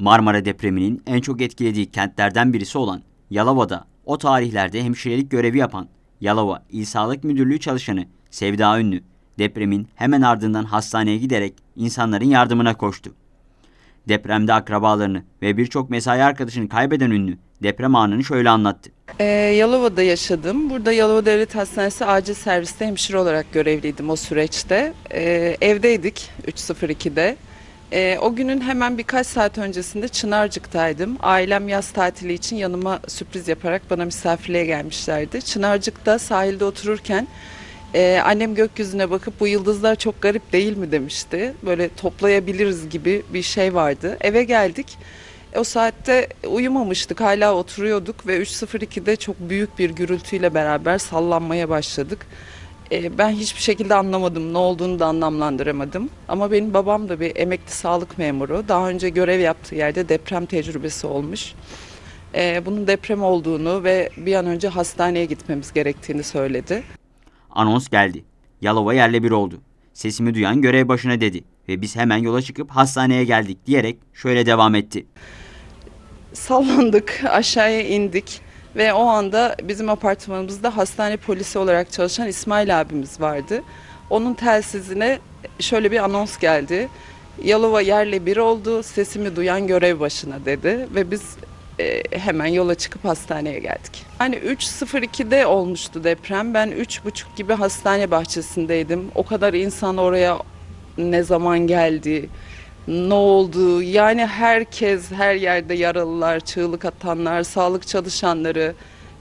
Marmara depreminin en çok etkilediği kentlerden birisi olan Yalova'da o tarihlerde hemşirelik görevi yapan Yalova İl Sağlık Müdürlüğü çalışanı Sevda Ünlü depremin hemen ardından hastaneye giderek insanların yardımına koştu. Depremde akrabalarını ve birçok mesai arkadaşını kaybeden ünlü deprem anını şöyle anlattı. Ee, Yalova'da yaşadım. Burada Yalova Devlet Hastanesi acil serviste hemşire olarak görevliydim o süreçte. Ee, evdeydik 3.02'de. Ee, o günün hemen birkaç saat öncesinde Çınarcık'taydım. Ailem yaz tatili için yanıma sürpriz yaparak bana misafirliğe gelmişlerdi. Çınarcık'ta sahilde otururken e, annem gökyüzüne bakıp bu yıldızlar çok garip değil mi demişti. Böyle toplayabiliriz gibi bir şey vardı. Eve geldik. O saatte uyumamıştık, hala oturuyorduk ve 3.02'de çok büyük bir gürültüyle beraber sallanmaya başladık. Ee, ben hiçbir şekilde anlamadım, ne olduğunu da anlamlandıramadım. Ama benim babam da bir emekli sağlık memuru. Daha önce görev yaptığı yerde deprem tecrübesi olmuş. Ee, bunun deprem olduğunu ve bir an önce hastaneye gitmemiz gerektiğini söyledi. Anons geldi. Yalova yerle bir oldu. Sesimi duyan görev başına dedi ve biz hemen yola çıkıp hastaneye geldik diyerek şöyle devam etti. sallandık, aşağıya indik ve o anda bizim apartmanımızda hastane polisi olarak çalışan İsmail abimiz vardı. Onun telsizine şöyle bir anons geldi. Yalova yerle bir oldu, sesimi duyan görev başına dedi ve biz e, hemen yola çıkıp hastaneye geldik. Hani 3.02'de olmuştu deprem. Ben 3.30 gibi hastane bahçesindeydim. O kadar insan oraya ne zaman geldi, ne oldu? Yani herkes her yerde yaralılar, çığlık atanlar, sağlık çalışanları.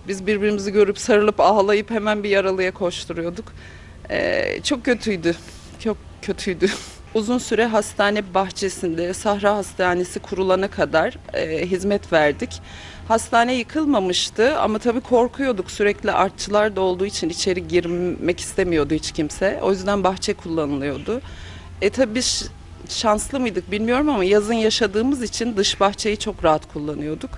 Biz birbirimizi görüp sarılıp ağlayıp hemen bir yaralıya koşturuyorduk. Ee, çok kötüydü. Çok kötüydü. Uzun süre hastane bahçesinde Sahra Hastanesi kurulana kadar e, hizmet verdik. Hastane yıkılmamıştı ama tabii korkuyorduk. Sürekli artçılar da olduğu için içeri girmek istemiyordu hiç kimse. O yüzden bahçe kullanılıyordu. E tabii şanslı mıydık bilmiyorum ama yazın yaşadığımız için dış bahçeyi çok rahat kullanıyorduk.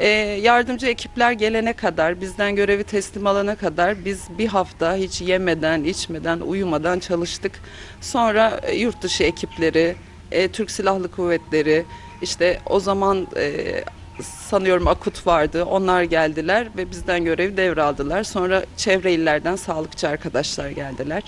Ee, yardımcı ekipler gelene kadar, bizden görevi teslim alana kadar biz bir hafta hiç yemeden, içmeden, uyumadan çalıştık. Sonra e, yurt dışı ekipleri, e, Türk Silahlı Kuvvetleri, işte o zaman e, sanıyorum akut vardı. Onlar geldiler ve bizden görevi devraldılar. Sonra çevre illerden sağlıkçı arkadaşlar geldiler.